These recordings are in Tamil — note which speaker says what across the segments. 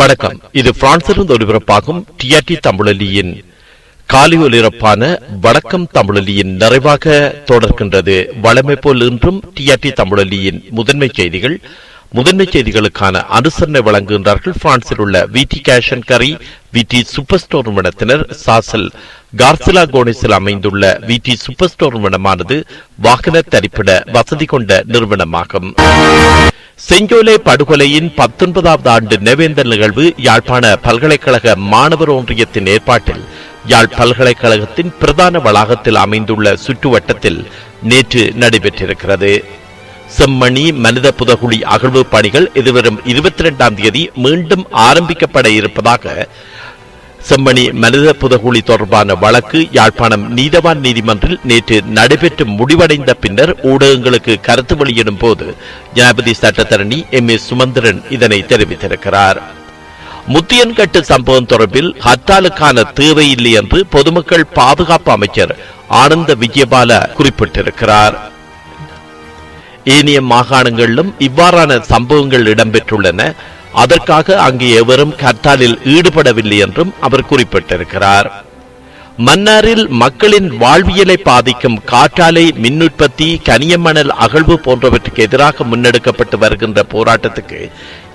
Speaker 1: வணக்கம் இது பிரான்சிலிருந்து ஒலிபரப்பாகும் டிஆர்டி தமிழலியின் காலி ஒலிபரப்பான வணக்கம் தமிழலியின் நிறைவாக தொடர்கின்றது வளமை போல் இன்றும் டிஆர்டி தமிழலியின் முதன்மை செய்திகள் முதன்மை செய்திகளுக்கான அனுசரணை வழங்குகின்றார்கள் பிரான்சில் உள்ள V D cash and carry V D super store நிறுவனத்தினர் சாசல் கார்சிலா கோனிஸில் அமைந்துள்ள டி சூப்பர் ஸ்டோர் நிறுவனமானது வாகன தரிப்பிட வசதி கொண்ட நிறுவனமாகும் செஞ்சோலை படுகொலையின் பத்தொன்பதாவது ஆண்டு நினைவேந்தல் நிகழ்வு யாழ்ப்பாண பல்கலைக்கழக மாணவர் ஒன்றியத்தின் ஏற்பாட்டில் யாழ் பல்கலைக்கழகத்தின் பிரதான வளாகத்தில் அமைந்துள்ள சுற்றுவட்டத்தில் நேற்று நடைபெற்றிருக்கிறது செம்மணி மனித புதகுழி அகழ்வு பணிகள் எதிர்வரும் இருபத்தி இரண்டாம் தேதி மீண்டும் ஆரம்பிக்கப்பட இருப்பதாக செம்மணி மனித புதகுழி தொடர்பான வழக்கு யாழ்ப்பாணம் நீதவான் நீதிமன்றில் நேற்று நடைபெற்று முடிவடைந்த பின்னர் ஊடகங்களுக்கு கருத்து வெளியிடும் போது ஜனாபதி சட்டத்தரணி எம் ஏ சுமந்திரன் இதனை தெரிவித்திருக்கிறார் முத்தியன்கட்டு சம்பவம் தொடர்பில் ஹர்த்தாலுக்கான இல்லை என்று பொதுமக்கள் பாதுகாப்பு அமைச்சர் ஆனந்த விஜயபால குறிப்பிட்டிருக்கிறார் ஏனைய மாகாணங்களிலும் இவ்வாறான சம்பவங்கள் இடம்பெற்றுள்ளன அதற்காக அங்கு எவரும் கர்த்தாலில் ஈடுபடவில்லை என்றும் அவர் குறிப்பிட்டிருக்கிறார் மன்னாரில் மக்களின் வாழ்வியலை பாதிக்கும் காற்றாலை மின்னுற்பத்தி கனியமணல் அகழ்வு போன்றவற்றுக்கு எதிராக முன்னெடுக்கப்பட்டு வருகின்ற போராட்டத்துக்கு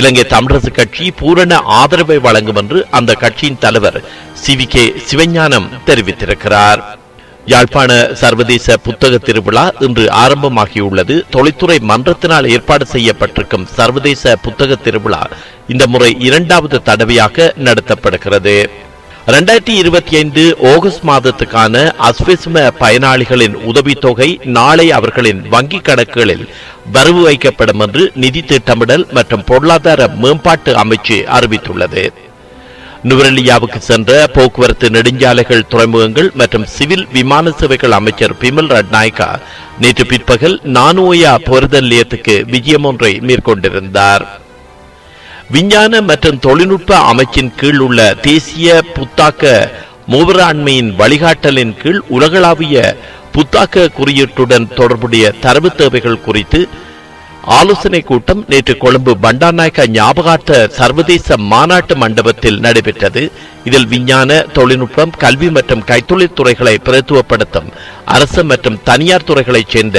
Speaker 1: இலங்கை தமிழரசு கட்சி பூரண ஆதரவை வழங்கும் என்று அந்த கட்சியின் தலைவர் சி வி கே சிவஞானம் தெரிவித்திருக்கிறார் யாழ்ப்பாண சர்வதேச புத்தக திருவிழா இன்று ஆரம்பமாகியுள்ளது தொழில்துறை மன்றத்தினால் ஏற்பாடு செய்யப்பட்டிருக்கும் சர்வதேச புத்தக திருவிழா இந்த முறை இரண்டாவது தடவையாக நடத்தப்படுகிறது ரெண்டாயிரத்தி இருபத்தி ஐந்து ஆகஸ்ட் மாதத்துக்கான அஸ்விஸ்ம பயனாளிகளின் உதவித்தொகை நாளை அவர்களின் வங்கிக் கணக்குகளில் வரவு வைக்கப்படும் என்று நிதி திட்டமிடல் மற்றும் பொருளாதார மேம்பாட்டு அமைச்சு அறிவித்துள்ளது நுவரெலியாவுக்கு சென்ற போக்குவரத்து நெடுஞ்சாலைகள் துறைமுகங்கள் மற்றும் சிவில் விமான சேவைகள் அமைச்சர் பிமல் ரட்நாயக்கா நேற்று பிற்பகல் நானுயா பொருதல் நிலையத்துக்கு விஜயம் ஒன்றை மேற்கொண்டிருந்தார் விஞ்ஞான மற்றும் தொழில்நுட்ப அமைச்சின் கீழ் உள்ள தேசிய புத்தாக்க மூவராண்மையின் வழிகாட்டலின் கீழ் உலகளாவிய புத்தாக்க குறியீட்டுடன் தொடர்புடைய தரவு தேவைகள் குறித்து ஆலோசனை கூட்டம் நேற்று கொழும்பு பண்டாநாயக்க ஞாபகார்த்த சர்வதேச மாநாட்டு மண்டபத்தில் நடைபெற்றது இதில் விஞ்ஞான தொழில்நுட்பம் கல்வி மற்றும் கைத்தொழில் துறைகளை பிரதித்துவப்படுத்தும் அரசு மற்றும் தனியார் துறைகளைச் சேர்ந்த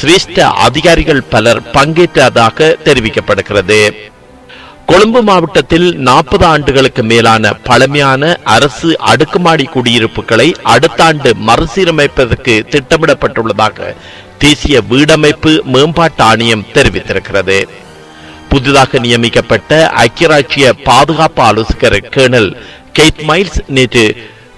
Speaker 1: சிரேஷ்ட அதிகாரிகள் பலர் பங்கேற்றதாக தெரிவிக்கப்படுகிறது கொழும்பு மாவட்டத்தில் நாற்பது ஆண்டுகளுக்கு மேலான பழமையான அரசு அடுக்குமாடி குடியிருப்புகளை அடுத்த ஆண்டு மறுசீரமைப்பதற்கு திட்டமிடப்பட்டுள்ளதாக தேசிய வீடமைப்பு மேம்பாட்டு ஆணையம் தெரிவித்திருக்கிறது புதிதாக நியமிக்கப்பட்ட ஐக்கிய ராஜ்ய பாதுகாப்பு ஆலோசகர் கேர்னல் கெய்த் மைல்ஸ் நேற்று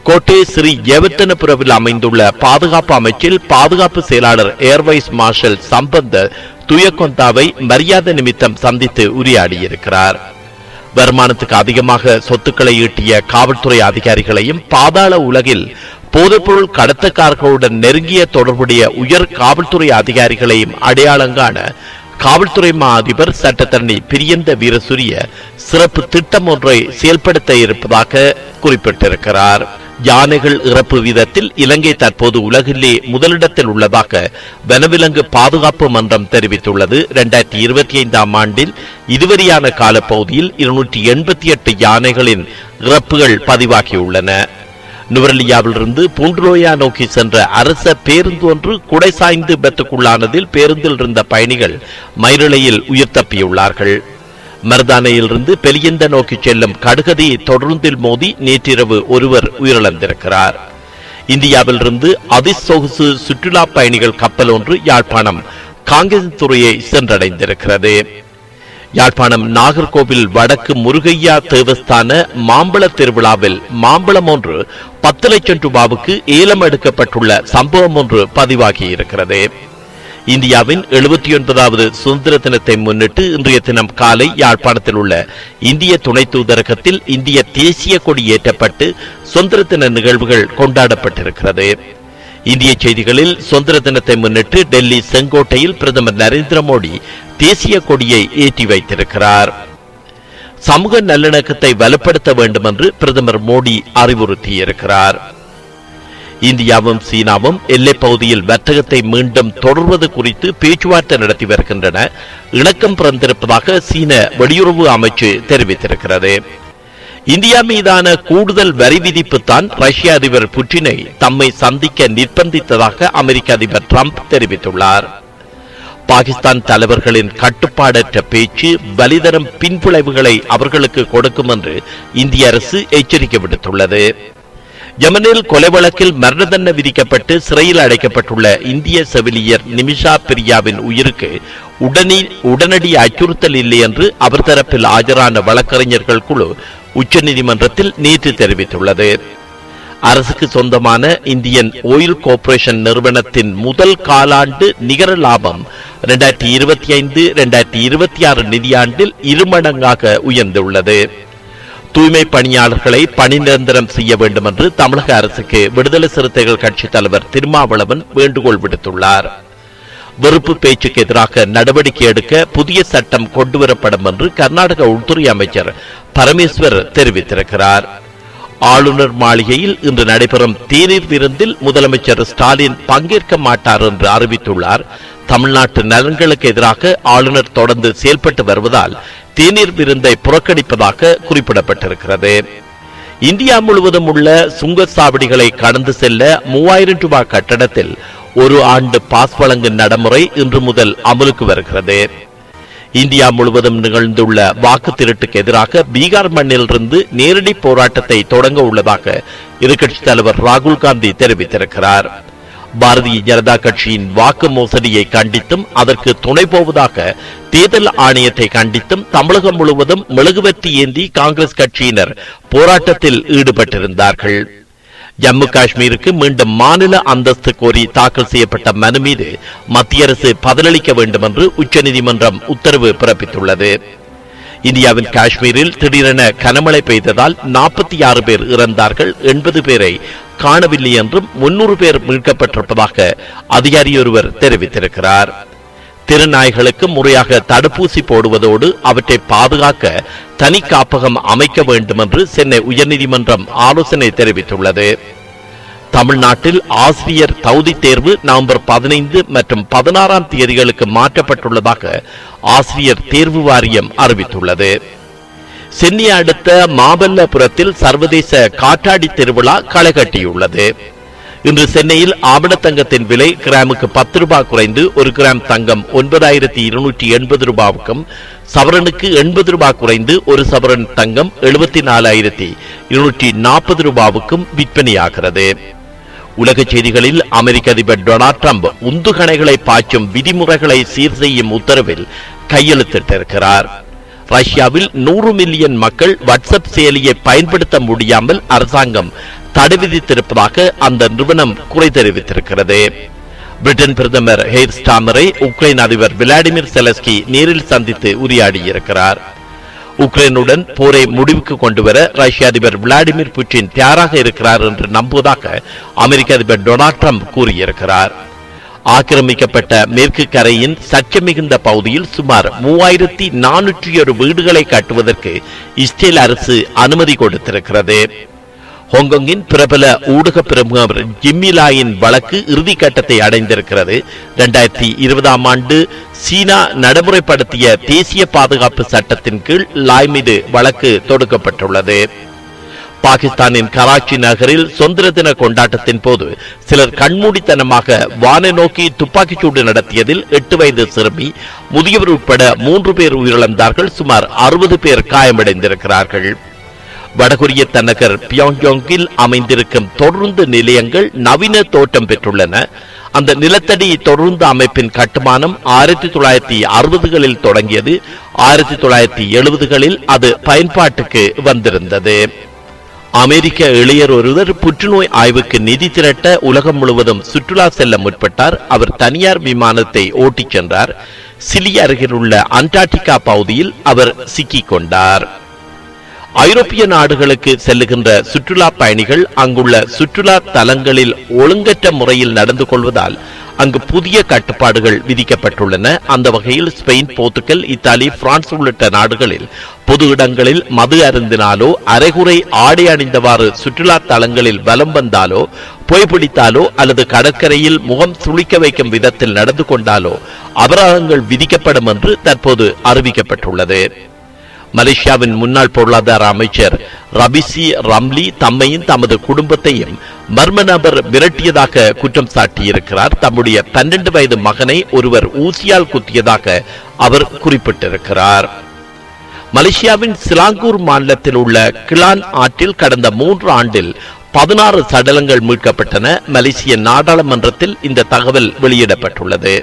Speaker 1: கோட்டை ஸ்ரீ எவர்த்தனபுரவில் அமைந்துள்ள பாதுகாப்பு அமைச்சில் பாதுகாப்பு செயலாளர் ஏர்வைஸ் மார்ஷல் சம்பந்த துயக்கொந்தாவை மரியாதை நிமித்தம் சந்தித்து உரையாடியிருக்கிறார் வருமானத்துக்கு அதிகமாக சொத்துக்களை ஈட்டிய காவல்துறை அதிகாரிகளையும் பாதாள உலகில் போதைப்பொருள் கடத்தக்காரர்களுடன் நெருங்கிய தொடர்புடைய உயர் காவல்துறை அதிகாரிகளையும் அடையாளம் காண காவல்துறை மா அதிபர் சட்டத்தரணி பிரியந்த வீரசூரிய சிறப்பு திட்டம் ஒன்றை செயல்படுத்த இருப்பதாக குறிப்பிட்டிருக்கிறார் யானைகள் இறப்பு வீதத்தில் இலங்கை தற்போது உலகிலே முதலிடத்தில் உள்ளதாக வனவிலங்கு பாதுகாப்பு மன்றம் தெரிவித்துள்ளது இரண்டாயிரத்தி இருபத்தி ஐந்தாம் ஆண்டில் இதுவரையான காலப்பகுதியில் இருநூற்றி எண்பத்தி எட்டு யானைகளின் இறப்புகள் பதிவாகியுள்ளன நுவரலியாவிலிருந்து பூண்டுலோயா நோக்கி சென்ற அரச பேருந்து ஒன்று குடை சாய்ந்து பெற்றுக்குள்ளானதில் பேருந்தில் இருந்த பயணிகள் மயிரிழையில் உயிர் தப்பியுள்ளார்கள் மருதானையிலிருந்து பெலியந்த நோக்கி செல்லும் கடுகதி தொடர்ந்தில் மோதி நேற்றிரவு ஒருவர் உயிரிழந்திருக்கிறார் இந்தியாவிலிருந்து அதிசொகுசு சுற்றுலா பயணிகள் கப்பல் ஒன்று யாழ்ப்பாணம் காங்கிரஸ் துறையை சென்றடைந்திருக்கிறது யாழ்ப்பாணம் நாகர்கோவில் வடக்கு முருகையா தேவஸ்தான மாம்பழ திருவிழாவில் மாம்பழம் ஒன்று பத்து லட்சம் ரூபாவுக்கு ஏலம் எடுக்கப்பட்டுள்ள சம்பவம் ஒன்று பதிவாகி இருக்கிறது இந்தியாவின் எழுபத்தி ஒன்பதாவது சுதந்திர தினத்தை முன்னிட்டு இன்றைய தினம் காலை யாழ்ப்பாணத்தில் உள்ள இந்திய துணை தூதரகத்தில் இந்திய தேசிய கொடி ஏற்றப்பட்டு சுதந்திர தின நிகழ்வுகள் கொண்டாடப்பட்டிருக்கிறது இந்திய செய்திகளில் சுதந்திர தினத்தை முன்னிட்டு டெல்லி செங்கோட்டையில் பிரதமர் நரேந்திர மோடி தேசிய கொடியை ஏற்றி வைத்திருக்கிறார் சமூக நல்லிணக்கத்தை வலுப்படுத்த வேண்டும் என்று பிரதமர் மோடி அறிவுறுத்தியிருக்கிறார் இந்தியாவும் சீனாவும் எல்லை பகுதியில் வர்த்தகத்தை மீண்டும் தொடர்வது குறித்து பேச்சுவார்த்தை நடத்தி வருகின்றன இணக்கம் பிறந்திருப்பதாக சீன வெளியுறவு அமைச்சு தெரிவித்திருக்கிறது இந்தியா மீதான கூடுதல் வரி விதிப்பு தான் ரஷ்ய அதிபர் புட்டினை தம்மை சந்திக்க நிர்பந்தித்ததாக அமெரிக்க அதிபர் டிரம்ப் தெரிவித்துள்ளார் பாகிஸ்தான் தலைவர்களின் கட்டுப்பாடற்ற பேச்சு வலிதரும் பின்புளைவுகளை அவர்களுக்கு கொடுக்கும் என்று இந்திய அரசு எச்சரிக்கை விடுத்துள்ளது ஜமனில் கொலை வழக்கில் மரண தண்டனை விதிக்கப்பட்டு சிறையில் அடைக்கப்பட்டுள்ள இந்திய செவிலியர் நிமிஷா பிரியாவின் உயிருக்கு உடனே உடனடி அச்சுறுத்தல் இல்லை என்று அவர் தரப்பில் ஆஜரான வழக்கறிஞர்கள் குழு உச்சநீதிமன்றத்தில் நேற்று தெரிவித்துள்ளது அரசுக்கு சொந்தமான இந்தியன் ஓயில் கார்ப்பரேஷன் நிறுவனத்தின் முதல் காலாண்டு நிகர லாபம் இரண்டாயிரத்தி இருபத்தி ஐந்து இரண்டாயிரத்தி இருபத்தி ஆறு நிதியாண்டில் இருமடங்காக உயர்ந்துள்ளது தூய்மை பணியாளர்களை பணி நிரந்தரம் செய்ய வேண்டும் என்று தமிழக அரசுக்கு விடுதலை சிறுத்தைகள் கட்சித் தலைவர் திருமாவளவன் வேண்டுகோள் விடுத்துள்ளார் வெறுப்பு பேச்சுக்கு எதிராக நடவடிக்கை எடுக்க புதிய சட்டம் கொண்டுவரப்படும் என்று கர்நாடக உள்துறை அமைச்சர் பரமேஸ்வர் தெரிவித்திருக்கிறார் ஆளுநர் மாளிகையில் இன்று நடைபெறும் தேநீர் விருந்தில் முதலமைச்சர் ஸ்டாலின் பங்கேற்க மாட்டார் என்று அறிவித்துள்ளார் தமிழ்நாட்டு நலன்களுக்கு எதிராக ஆளுநர் தொடர்ந்து செயல்பட்டு வருவதால் தேநீர் விருந்தை புறக்கணிப்பதாக குறிப்பிடப்பட்டிருக்கிறது இந்தியா முழுவதும் உள்ள சுங்கச்சாவடிகளை கடந்து செல்ல மூவாயிரம் ரூபாய் கட்டணத்தில் ஒரு ஆண்டு பாஸ் வழங்கும் நடைமுறை இன்று முதல் அமலுக்கு வருகிறது இந்தியா முழுவதும் நிகழ்ந்துள்ள வாக்கு திருட்டுக்கு எதிராக பீகார் மண்ணிலிருந்து நேரடி போராட்டத்தை தொடங்க உள்ளதாக எதிர்க்கட்சித் தலைவர் ராகுல் காந்தி தெரிவித்திருக்கிறார் பாரதிய ஜனதா கட்சியின் வாக்கு மோசடியை கண்டித்தும் அதற்கு துணை போவதாக தேர்தல் ஆணையத்தை கண்டித்தும் தமிழகம் முழுவதும் மெழுகுவர்த்தி ஏந்தி காங்கிரஸ் கட்சியினர் போராட்டத்தில் ஈடுபட்டிருந்தார்கள் ஜம்மு காஷ்மீருக்கு மீண்டும் மாநில அந்தஸ்து கோரி தாக்கல் செய்யப்பட்ட மனு மீது மத்திய அரசு பதிலளிக்க வேண்டும் என்று உச்சநீதிமன்றம் உத்தரவு பிறப்பித்துள்ளது இந்தியாவின் காஷ்மீரில் திடீரென கனமழை பெய்ததால் நாற்பத்தி ஆறு பேர் இறந்தார்கள் எண்பது பேரை காணவில்லை என்றும் முன்னூறு பேர் மீட்கப்பட்டிருப்பதாக அதிகாரியொருவர் தெரிவித்திருக்கிறார் திருநாய்களுக்கு முறையாக தடுப்பூசி போடுவதோடு அவற்றை பாதுகாக்க தனி காப்பகம் அமைக்க வேண்டும் என்று சென்னை உயர்நீதிமன்றம் ஆலோசனை தெரிவித்துள்ளது தமிழ்நாட்டில் ஆசிரியர் தகுதி தேர்வு நவம்பர் பதினைந்து மற்றும் பதினாறாம் தேதிகளுக்கு மாற்றப்பட்டுள்ளதாக ஆசிரியர் தேர்வு வாரியம் அறிவித்துள்ளது சென்னை அடுத்த மாமல்லபுரத்தில் சர்வதேச காற்றாடி திருவிழா களைகட்டியுள்ளது இன்று சென்னையில் ஆபண தங்கத்தின் விலை கிராமுக்கு பத்து ரூபாய் குறைந்து ஒரு கிராம் தங்கம் ஒன்பதாயிரத்தி இருநூற்றி எண்பது ரூபாவுக்கும் சவரனுக்கு எண்பது ரூபாய் குறைந்து ஒரு சவரன் தங்கம் எழுபத்தி நாலாயிரத்தி இருநூற்றி நாற்பது ரூபாவுக்கும் விற்பனையாகிறது உலக செய்திகளில் அமெரிக்க அதிபர் டொனால்ட் ட்ரம்ப் உந்துகணைகளை பாய்ச்சும் விதிமுறைகளை சீர் செய்யும் உத்தரவில் கையெழுத்திட்டிருக்கிறார் ரஷ்யாவில் நூறு மில்லியன் மக்கள் வாட்ஸ்அப் செயலியை பயன்படுத்த முடியாமல் அரசாங்கம் தடை விதித்திருப்பதாக அந்த நிறுவனம் குறை தெரிவித்திருக்கிறது பிரிட்டன் பிரதமர் ஹெய்ர் ஸ்டாமரை உக்ரைன் அதிபர் விளாடிமிர் செலஸ்கி நேரில் சந்தித்து உரையாடியிருக்கிறார் உக்ரைனுடன் போரை முடிவுக்கு கொண்டுவர ரஷ்ய அதிபர் விளாடிமிர் புட்டின் தயாராக இருக்கிறார் என்று நம்புவதாக அமெரிக்க அதிபர் டொனால்ட் ட்ரம்ப் கூறியிருக்கிறார் ஆக்கிரமிக்கப்பட்ட மேற்கு கரையின் மிகுந்த பகுதியில் சுமார் மூவாயிரத்தி நானூற்றி ஒரு வீடுகளை கட்டுவதற்கு இஸ்ரேல் அரசு அனுமதி கொடுத்திருக்கிறது ஹாங்காங்கின் பிரபல ஊடக பிரமுகர் ஜிம்மிலாயின் வழக்கு இறுதிக்கட்டத்தை அடைந்திருக்கிறது இரண்டாயிரத்தி இருபதாம் ஆண்டு சீனா நடைமுறைப்படுத்திய தேசிய பாதுகாப்பு சட்டத்தின் கீழ் லாய் மீது வழக்கு தொடுக்கப்பட்டுள்ளது பாகிஸ்தானின் கராச்சி நகரில் சுதந்திர தின கொண்டாட்டத்தின் போது சிலர் கண்மூடித்தனமாக வானை நோக்கி துப்பாக்கிச்சூடு நடத்தியதில் எட்டு வயது சிறுமி முதியவர் உட்பட மூன்று பேர் உயிரிழந்தார்கள் சுமார் அறுபது பேர் காயமடைந்திருக்கிறார்கள் வடகொரிய தன்னகர் பியாங்யாங்கில் அமைந்திருக்கும் தொடர்ந்து நிலையங்கள் நவீன தோற்றம் பெற்றுள்ளன அந்த நிலத்தடி தொடர்ந்து அமைப்பின் கட்டுமானம் ஆயிரத்தி தொள்ளாயிரத்தி அறுபதுகளில் தொடங்கியது ஆயிரத்தி தொள்ளாயிரத்தி எழுபதுகளில் அது பயன்பாட்டுக்கு வந்திருந்தது அமெரிக்க இளையர் ஒருவர் புற்றுநோய் ஆய்வுக்கு நிதி திரட்ட உலகம் முழுவதும் சுற்றுலா செல்ல முற்பட்டார் அவர் தனியார் விமானத்தை ஓட்டிச் சென்றார் சிலி அருகிலுள்ள அண்டார்டிகா பகுதியில் அவர் சிக்கிக் கொண்டார் ஐரோப்பிய நாடுகளுக்கு செல்லுகின்ற சுற்றுலா பயணிகள் அங்குள்ள சுற்றுலா தலங்களில் ஒழுங்கற்ற முறையில் நடந்து கொள்வதால் அங்கு புதிய கட்டுப்பாடுகள் விதிக்கப்பட்டுள்ளன அந்த வகையில் ஸ்பெயின் போர்த்துகல் இத்தாலி பிரான்ஸ் உள்ளிட்ட நாடுகளில் பொது இடங்களில் மது அருந்தினாலோ அரைகுறை ஆடை அணிந்தவாறு சுற்றுலா தலங்களில் வலம் வந்தாலோ பிடித்தாலோ அல்லது கடற்கரையில் முகம் சுளிக்க வைக்கும் விதத்தில் நடந்து கொண்டாலோ அபராதங்கள் விதிக்கப்படும் என்று தற்போது அறிவிக்கப்பட்டுள்ளது மலேசியாவின் முன்னாள் பொருளாதார அமைச்சர் ரபிசி ரம்லி தம்மையும் தமது குடும்பத்தையும் மர்ம நபர் மிரட்டியதாக குற்றம் சாட்டியிருக்கிறார் தம்முடைய பன்னெண்டு வயது மகனை ஒருவர் ஊசியால் குத்தியதாக அவர் குறிப்பிட்டிருக்கிறார் மலேசியாவின் சிலாங்கூர் மாநிலத்தில் உள்ள கிளான் ஆற்றில் கடந்த மூன்று ஆண்டில் பதினாறு சடலங்கள் மீட்கப்பட்டன மலேசிய நாடாளுமன்றத்தில் இந்த தகவல் வெளியிடப்பட்டுள்ளது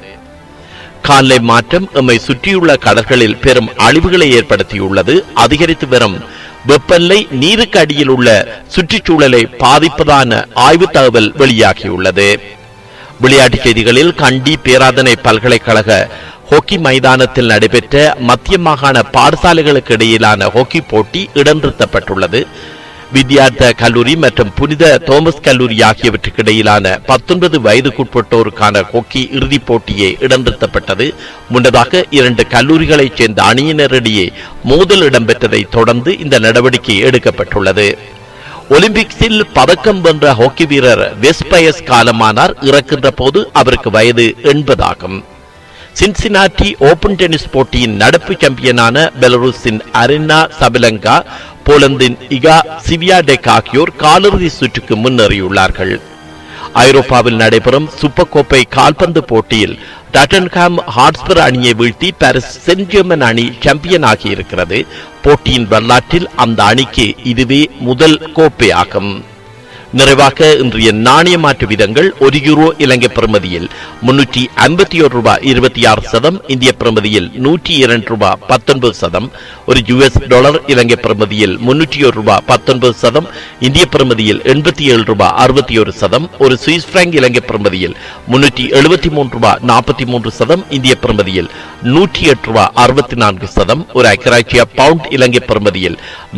Speaker 1: காலை மாற்றம் எம்மை சுற்றியுள்ள கடல்களில் பெரும் அழிவுகளை ஏற்படுத்தியுள்ளது அதிகரித்து வரும் வெப்பநிலை நீருக்கு அடியில் உள்ள சுற்றுச்சூழலை பாதிப்பதான ஆய்வு தகவல் வெளியாகியுள்ளது விளையாட்டுச் செய்திகளில் கண்டி பேராதனை பல்கலைக்கழக ஹோக்கி மைதானத்தில் நடைபெற்ற மத்திய மாகாண பாடசாலைகளுக்கு இடையிலான ஹோக்கி போட்டி இடம் நிறுத்தப்பட்டுள்ளது வித்யார்த்த கல்லூரி மற்றும் புனித தோமஸ் கல்லூரி ஆகியவற்றுக்கு இடையிலான பத்தொன்பது வயதுக்குட்பட்டோருக்கான ஹொக்கி இறுதிப் போட்டியே இடம்பெற்றப்பட்டது முன்னதாக இரண்டு கல்லூரிகளைச் சேர்ந்த அணியினரிடையே மோதல் இடம்பெற்றதை தொடர்ந்து இந்த நடவடிக்கை எடுக்கப்பட்டுள்ளது ஒலிம்பிக்ஸில் பதக்கம் வென்ற ஹாக்கி வீரர் வெஸ்பயஸ் காலமானார் இறக்கின்ற போது அவருக்கு வயது எண்பதாகும் சின்சினாட்டி ஓபன் டென்னிஸ் போட்டியின் நடப்பு சாம்பியனான பெலருஸின் அரினா சபிலங்கா போலந்தின் இகா சிவியாடெக் ஆகியோர் காலிறுதி சுற்றுக்கு முன்னேறியுள்ளார்கள் ஐரோப்பாவில் நடைபெறும் சுப்பக்கோப்பை கால்பந்து போட்டியில் டட்டன்ஹாம் ஹாட்ஸ்பர் அணியை வீழ்த்தி பாரிஸ் சென்ட் ஜெர்மன் அணி சாம்பியன் ஆகியிருக்கிறது போட்டியின் வரலாற்றில் அந்த அணிக்கு இதுவே முதல் கோப்பையாகும் நிறைவாக இன்றைய நாணய மாற்று விதங்கள் ஒரு யூரோ இலங்கை பிரமதியில் முன்னூற்றி ஐம்பத்தி ஒரு ரூபாய் இருபத்தி ஆறு சதம் இந்திய பிரமதியில் நூற்றி இரண்டு ரூபாய் பத்தொன்பது சதம் ஒரு யுஎஸ் டாலர் இலங்கை பிரமதியில் முன்னூற்றி ஒரு ரூபாய் பத்தொன்பது சதம் இந்திய பிரமதியில் எண்பத்தி ஏழு ரூபாய் அறுபத்தி ஒரு சதம் ஒரு சுவிஸ் பிராங்க் இலங்கை பிரமதியில் முன்னூற்றி எழுபத்தி மூன்று ரூபாய் நாற்பத்தி மூன்று சதம் இந்திய பிரமதியில் നൂറ്റി എട്ട് രൂപ അറുപത്തിനാല് ശതം ഒരു അക്കറാഴ്ച പൗണ്ട് ഇലങ്കി പെറുമതിയിൽ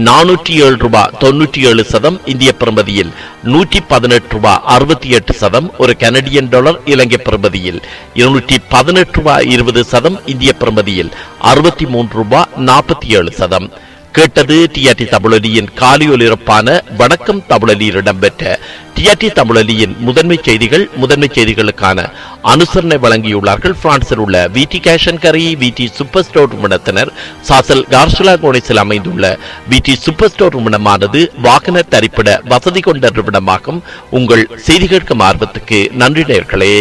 Speaker 1: നാനൂറ്റിയേഴ് രൂപ തൊണ്ണൂറ്റിയേഴ് ശതം ഇന്ത്യ പെറുമതിയിൽ നൂറ്റി പതിനെട്ട് രൂപ അറുപത്തിയെട്ട് ശതം ഒരു കനഡിയൻ ഡോളർ ഇലങ്കി പെറുമതിയിൽ ഇരുന്നൂറ്റി പതിനെട്ട് രൂപ ഇരുപത് ശതം ഇന്ത്യ പെറുമതിയിൽ അറുപത്തിമൂന്ന് രൂപ നാൽപ്പത്തിയേഴ് ശതം கேட்டது டிஆர்டி தமிழலியின் காலை ஒலிரப்பான வணக்கம் தமிழலியில் இடம்பெற்ற டிஆர்டி தமிழலியின் முதன்மை செய்திகள் முதன்மை செய்திகளுக்கான அனுசரணை வழங்கியுள்ளார்கள் பிரான்சில் உள்ள விடி கேஷன் கரி டி சூப்பர் ஸ்டோர் நிறுவனத்தினர் சாசல் கார்சுலா கோணேசில் அமைந்துள்ள விடி சூப்பர் ஸ்டோர் நிறுவனமானது வாகன தரிப்பிட வசதி கொண்ட நிறுவனமாகும் உங்கள் செய்தி ஆர்வத்துக்கு நன்றி நேர்களே